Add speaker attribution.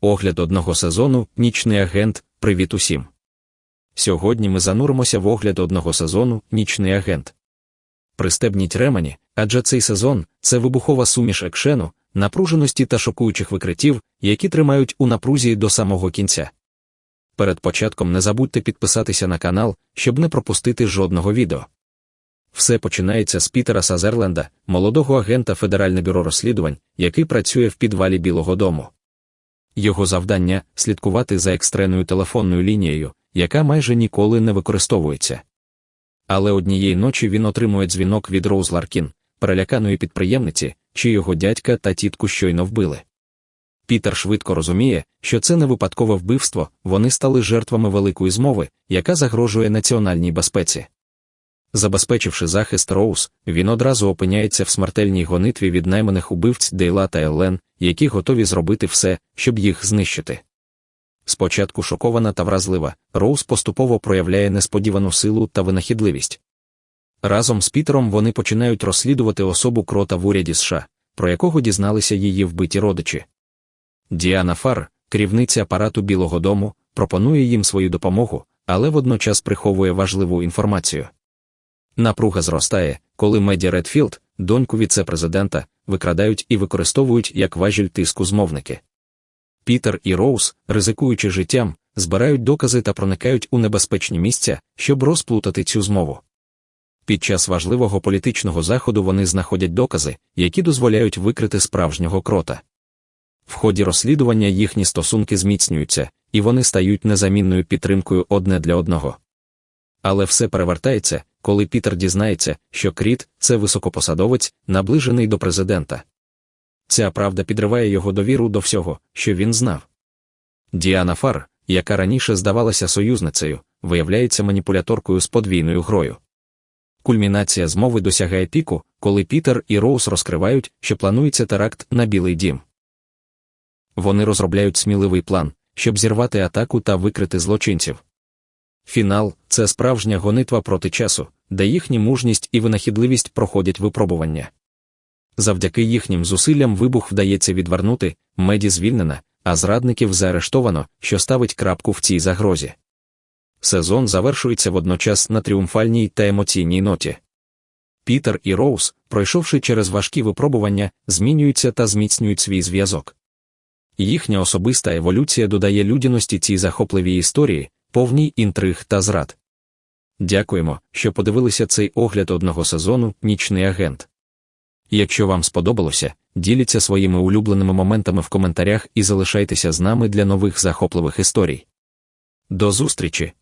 Speaker 1: Огляд одного сезону Нічний агент. Привіт усім. Сьогодні ми зануримося в огляд одного сезону Нічний агент. Пристебніть ремені, адже цей сезон це вибухова суміш екшену, напруженості та шокуючих викриттів, які тримають у напрузі до самого кінця. Перед початком не забудьте підписатися на канал, щоб не пропустити жодного відео. Все починається з Пітера Сазерленда, молодого агента Федеральне бюро розслідувань, який працює в підвалі Білого Дому. Його завдання слідкувати за екстреною телефонною лінією, яка майже ніколи не використовується. Але однієї ночі він отримує дзвінок від Роуз Ларкін, переляканої підприємниці, чи його дядька та тітку щойно вбили. Пітер швидко розуміє, що це не випадкове вбивство, вони стали жертвами великої змови, яка загрожує національній безпеці. Забезпечивши захист Роуз, він одразу опиняється в смертельній гонитві від найманих убивць Дейла та Еллен, які готові зробити все, щоб їх знищити. Спочатку шокована та вразлива, Роуз поступово проявляє несподівану силу та винахідливість. Разом з Пітером вони починають розслідувати особу крота в уряді США, про якого дізналися її вбиті родичі. Діана Фар, керівниця апарату Білого Дому, пропонує їм свою допомогу, але водночас приховує важливу інформацію. Напруга зростає, коли Меді Редфілд, доньку віце-президента, викрадають і використовують як важіль тиску змовники. Пітер і Роуз, ризикуючи життям, збирають докази та проникають у небезпечні місця, щоб розплутати цю змову. Під час важливого політичного заходу вони знаходять докази, які дозволяють викрити справжнього крота. В ході розслідування їхні стосунки зміцнюються, і вони стають незамінною підтримкою одне для одного. Але все перевертається, коли Пітер дізнається, що Кріт це високопосадовець, наближений до президента. Ця правда підриває його довіру до всього, що він знав. Діана Фар, яка раніше здавалася союзницею, виявляється маніпуляторкою з подвійною грою. Кульмінація змови досягає піку, коли Пітер і Роуз розкривають, що планується теракт на Білий дім. Вони розробляють сміливий план, щоб зірвати атаку та викрити злочинців. Фінал це справжня гонитва проти часу, де їхні мужність і винахідливість проходять випробування. Завдяки їхнім зусиллям вибух вдається відвернути, меді звільнена, а зрадників заарештовано, що ставить крапку в цій загрозі. Сезон завершується водночас на тріумфальній та емоційній ноті. Пітер і Роуз, пройшовши через важкі випробування, змінюються та зміцнюють свій зв'язок. Їхня особиста еволюція додає людяності цій захопливій історії, повній інтриг та зрад. Дякуємо, що подивилися цей огляд одного сезону Нічний агент. Якщо вам сподобалося, діліться своїми улюбленими моментами в коментарях і залишайтеся з нами для нових захопливих історій. До зустрічі!